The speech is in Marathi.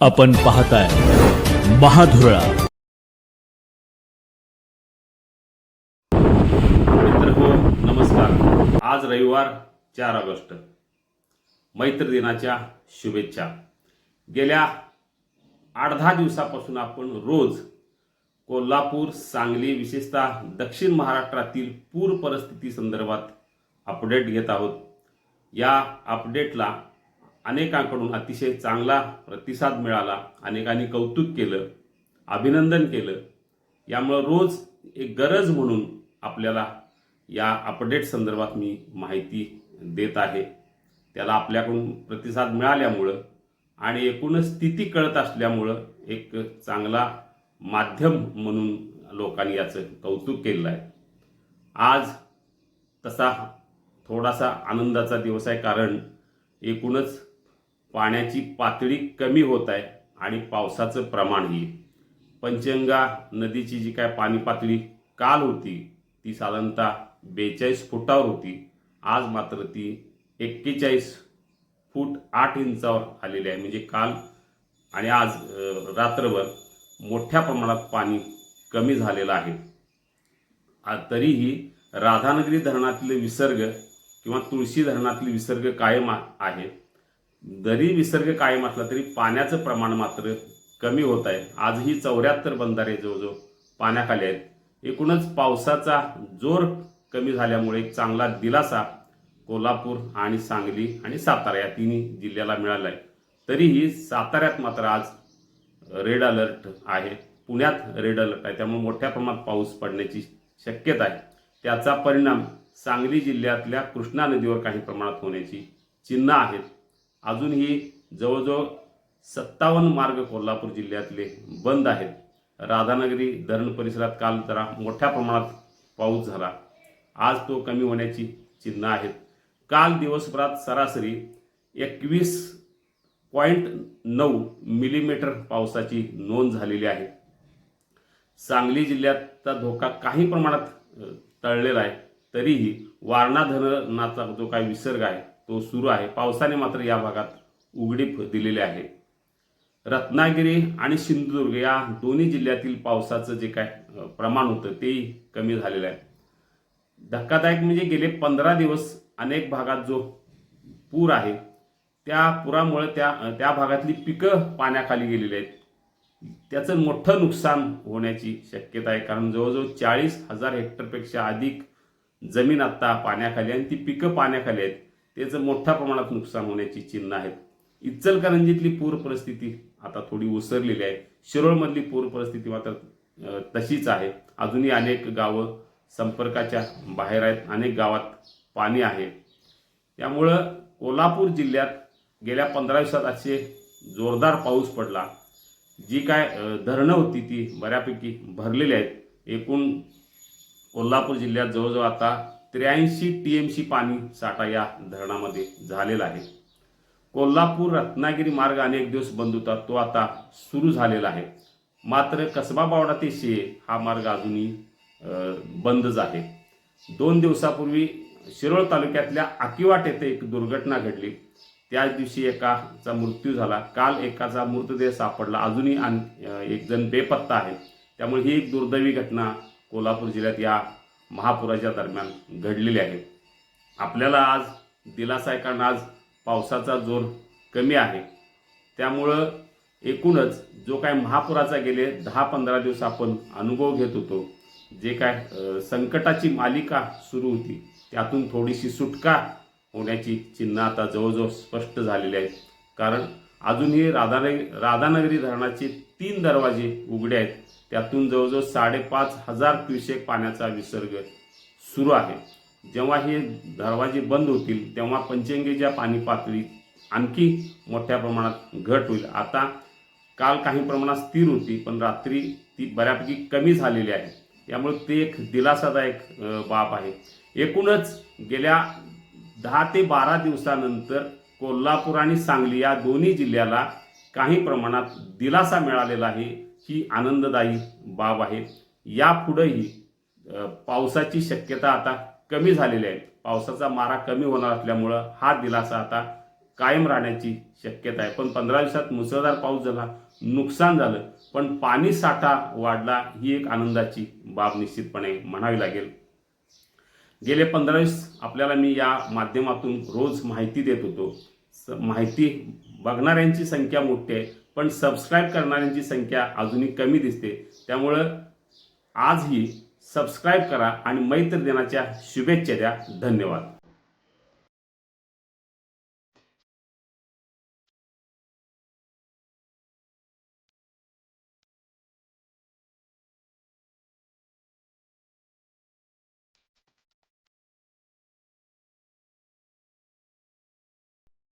आपण पाहताय महाधुरळा. मित्र हो नमस्कार. आज रविवार चार ऑगस्ट. मैत्र दिनाच्या शुभेच्छा. गेल्या आठ दहा दिवसापासून आपण रोज कोल्हापूर सांगली विशेषतः दक्षिण महाराष्ट्रातील पूर परिस्थिती संदर्भात अपडेट घेत आहोत. या अपडेटला अनेकांकडून अतिशय चांगला प्रतिसाद मिळाला अनेकांनी कौतुक केलं अभिनंदन केलं. यामुळं रोज एक गरज म्हणून आपल्याला या अपडेट संदर्भात मी माहिती देत आहे. त्याला आपल्याकडून प्रतिसाद मिळाल्यामुळं आणि एकूणच स्थिती कळत असल्यामुळं एक चांगला माध्यम म्हणून लोकांनी याचं कौतुक केलेलं आहे. आज तसा थोडासा आनंदाचा दिवस आहे कारण एकूणच पाण्याची पातळी कमी होत आहे आणि पावसाचं प्रमाणही पंचगंगा नदीची जी काय पाणी पातळी काल होती ती साधारणतः बेचाळीस फुटावर होती. आज मात्र ती एक्केचाळीस फूट आठ इंचावर आलेली आहे. म्हणजे काल आणि आज रात्रभर मोठ्या प्रमाणात पाणी कमी झालेलं आहे. तरीही राधानगरी धरणातील विसर्ग किंवा तुळशी धरणातील विसर्ग कायम आहे. जरी विसर्ग कायम असला तरी पाण्याचं प्रमाण मात्र कमी होत आहे. आजही चौऱ्याहत्तर बंधारे जवळजवळ पाण्याखाली आहेत. एकूणच पावसाचा जोर कमी झाल्यामुळे एक चांगला दिलासा कोल्हापूर आणि सांगली आणि सातारा या तिन्ही जिल्ह्याला मिळाला आहे तरीही साताऱ्यात मात्र आज रेड अलर्ट आहे. पुण्यात रेड अलर्ट आहे. त्यामुळे मोठ्या प्रमाणात पाऊस पडण्याची शक्यता आहे. त्याचा परिणाम सांगली जिल्ह्यातल्या कृष्णा नदीवर काही प्रमाणात होण्याची चिन्ह आहेत. अजूनही जवळजवळ सत्तावन्न मार्ग कोल्हापूर जिल्ह्यातले बंद आहेत. राधानगरी धरण परिसरात काल जरा मोठ्या प्रमाणात पाऊस झाला. आज तो कमी होण्याची चिन्ह आहेत. काल दिवसभरात सरासरी एकवीस पॉईंट नऊ मिलीमीटर पावसाची नोंद झालेली आहे. सांगली जिल्ह्याचा धोका काही प्रमाणात टळलेला आहे. तरीही वारणा धरणाचा जो काही विसर्ग आहे तो सुरू आहे. पावसाने मात्र या भागात उघडीप दिलेली आहे. रत्नागिरी आणि सिंधुदुर्ग या दोन्ही जिल्ह्यातील पावसाचं जे काय प्रमाण होतं तेही कमी झालेलं आहे. धक्कादायक म्हणजे गेले पंधरा दिवस अनेक भागात जो पूर आहे त्या पुरामुळे त्या त्या भागातली पिकं पाण्याखाली गेलेली आहेत. त्याचं मोठं नुकसान होण्याची शक्यता आहे. कारण जवळजवळ चाळीस हजार हेक्टरपेक्षा अधिक जमीन आत्ता पाण्याखाली आणि ती पिकं पाण्याखाली आहेत. त्याचं मोठ्या प्रमाणात नुकसान होण्याची चिन्ह आहेत. इचलकरंजीतली पूर परिस्थिती आता थोडी ओसरलेली आहे. शिरोळमधली पूर परिस्थिती मात्र तशीच आहे. अजूनही अनेक गावं संपर्काच्या बाहेर आहेत. अनेक गावात पाणी आहे. त्यामुळं कोल्हापूर जिल्ह्यात गेल्या पंधरा दिवसात असे जोरदार पाऊस पडला. जी काय धरणं होती ती बऱ्यापैकी भरलेली आहेत. एकूण कोल्हापूर जिल्ह्यात जवळजवळ आता त्र्याऐंशी टी एम सी पाणी साठा या धरणामध्ये झालेला आहे. कोल्हापूर रत्नागिरी मार्ग अनेक दिवस बंद होता तो आता सुरू झालेला आहे. मात्र कसबा बावडा ते शे हा मार्ग अजूनही बंदच आहे दोन दिवसापूर्वी शिरोळ तालुक्यातल्या आकिवाट येथे एक दुर्घटना घडली. त्याच दिवशी एकाचा मृत्यू झाला. काल एकाचा मृतदेह सापडला. अजूनही आण एक जण बेपत्ता आहे. त्यामुळे ही एक दुर्दैवी घटना कोल्हापूर जिल्ह्यात या महापुराच्या दरम्यान घडलेली आहे. आपल्याला आज दिलासा आहे कारण आज पावसाचा जोर कमी आहे. त्यामुळं एकूणच जो काय महापुराचा गेले दहा पंधरा दिवस आपण अनुभव घेत होतो जे काय संकटाची मालिका सुरू होती त्यातून थोडीशी सुटका होण्याची चिन्ह आता जवळजवळ स्पष्ट झालेली आहेत कारण अजूनही राधानगरी राधानगरी धरणाची तीन दरवाजे उघडे आहेत. त्यातून जवळजवळ साडेपाच हजार क्युसेक पाण्याचा विसर्ग सुरू आहे. जेव्हा हे दरवाजे बंद होतील तेव्हा पंचगंगेच्या पाणी पातळीत आणखी मोठ्या प्रमाणात घट होईल. आता काल काही प्रमाणात स्थिर होती पण रात्री ती बऱ्यापैकी कमी झालेली आहे. त्यामुळे ते एक दिलासादायक बाब आहे. एकूणच गेल्या दहा ते बारा दिवसानंतर कोल्हापूर आणि सांगली या दोन्ही जिल्ह्याला काही प्रमाणात दिलासा मिळालेला आहे ही आनंददायी बाब आहे. यापुढेही पावसाची शक्यता आता कमी झालेली आहे. पावसाचा मारा कमी होणार असल्यामुळं हा दिलासा आता कायम राहण्याची शक्यता आहे. पण पंधरा दिवसात मुसळधार पाऊस झाला नुकसान झालं पण पाणी साठा वाढला ही एक आनंदाची बाब निश्चितपणे म्हणावी लागेल. गेले पंधरा दिवस आपल्याला मी या माध्यमातून रोज माहिती देत होतो. माहिती बघणाऱ्यांची संख्या मोठी आहे पण सबस्क्राईब करणाऱ्यांची संख्या अजूनही कमी दिसते. त्यामुळं आजही सबस्क्राईब करा आणि मैत्र दिनाच्या शुभेच्छा द्या. धन्यवाद.